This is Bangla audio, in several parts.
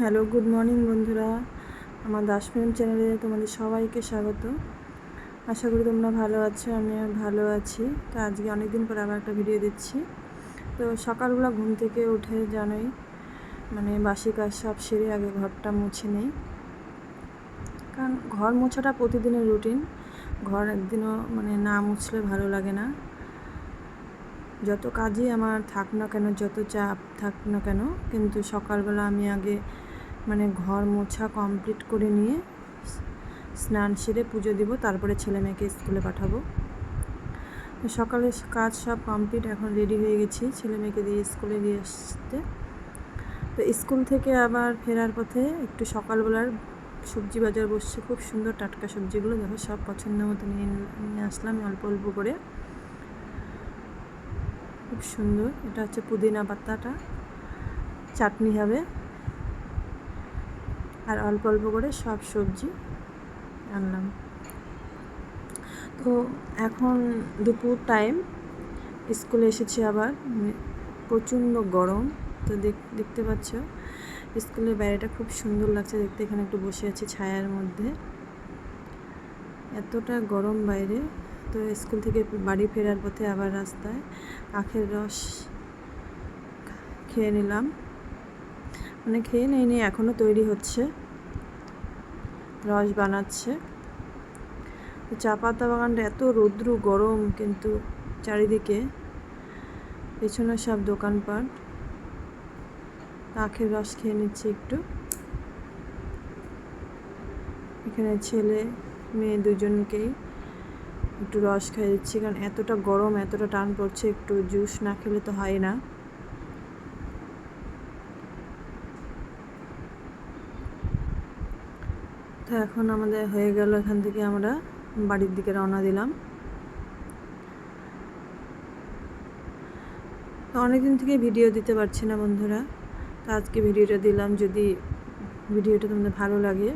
হ্যালো, গুড মর্নিং বন্ধুরা। আমার দাস ফিল্ম চ্যানেলে তোমাদের সবাইকে স্বাগত। আশা করি তোমরা ভালো আছো আমি ভালো আছি। তো আজকে অনেক দিন পর আবার একটা ভিডিও দিচ্ছি। তো সকালবেলা ঘুম থেকে উঠে জানোই মানে বাসি কাজ সব সেরে আগে ঘরটা মুছে নেই। কারণ ঘর মোছাটা প্রতিদিনের রুটিন। ঘর একদিনও মানে না মুছলে ভালো লাগে না। যত কাজই আমার থাক না কেন, যত চাপ থাক না কেন, কিন্তু সকালবেলা আমি আগে মানে ঘর মোছা কমপ্লিট করে নিয়ে স্নান সেরে পুজো দিব, তারপরে ছেলে মেয়েকে স্কুলে পাঠাবো। সকালে কাজ সব কমপ্লিট এখন রেডি হয়ে গেছি, ছেলে মেয়েকে দিয়ে স্কুলে দিয়ে আসতে। তো স্কুল থেকে আবার ফেরার পথে একটু সকালবেলার সবজি বাজার বসছে, খুব সুন্দর টাটকা সবজিগুলো, দেখো সব পছন্দ মতো নিয়ে নিয়ে আসলাম, অল্প অল্প করে। খুব সুন্দর, এটা হচ্ছে পুদিনা পাতাটা, চাটনি হবে। আর অল্প অল্প করে সব সবজি আনলাম তো এখন দুপুর টাইম স্কুলে এসেছি আবার প্রচণ্ড গরম। তো দেখতে পাচ্ছ, স্কুলের বাইরেটা খুব সুন্দর লাগছে দেখতে, এখানে একটু বসে আছি ছায়ার মধ্যে। এতটা গরম বাইরে, তো স্কুল থেকে বাড়ি ফেরার পথে আবার রাস্তায় আখের রস খেয়ে নিলাম। মানে খেয়ে নেই নি এখনও তৈরি হচ্ছে। রস বানাচ্ছে। চা পাতা বাগানটা এত রৌদ্র, গরম, কিন্তু চারিদিকে পেছনে সব দোকানপাট। আখের রস খেয়ে নিচ্ছি একটু। এখানে ছেলে, মেয়ে দুজনকেই একটু রস খাই দিচ্ছি, কারণ এতটা গরম, এতটা টান পড়ছে, একটু জুস না খেলে তো হয় না। তো এখন আমাদের হয়ে গেল, এখান থেকে আমরা বাড়ির দিকে রওনা দিলাম। তো অনেকদিন থেকে ভিডিও দিতে পারছি না বন্ধুরা, তো আজকে ভিডিওটা দিলাম। যদি ভিডিওটা তোমাদের ভালো লাগে,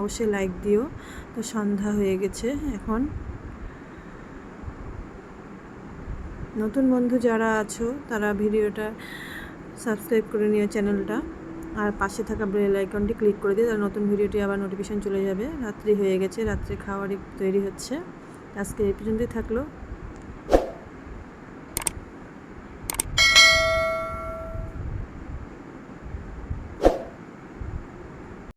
অবশ্যই লাইক দিও। তো সন্ধ্যা হয়ে গেছে এখন। নতুন বন্ধু যারা আছো, তারা ভিডিওটা সাবস্ক্রাইব করে নিও চ্যানেলটা। আর পাশে থাকা বেল আইকনটি ক্লিক করে দিয়ে তার নতুন ভিডিওটি আবার নোটিফিকেশান চলে যাবে। রাত্রি হয়ে গেছে, রাত্রে খাবারই তৈরি হচ্ছে। আজকে এই পর্যন্তই থাকল।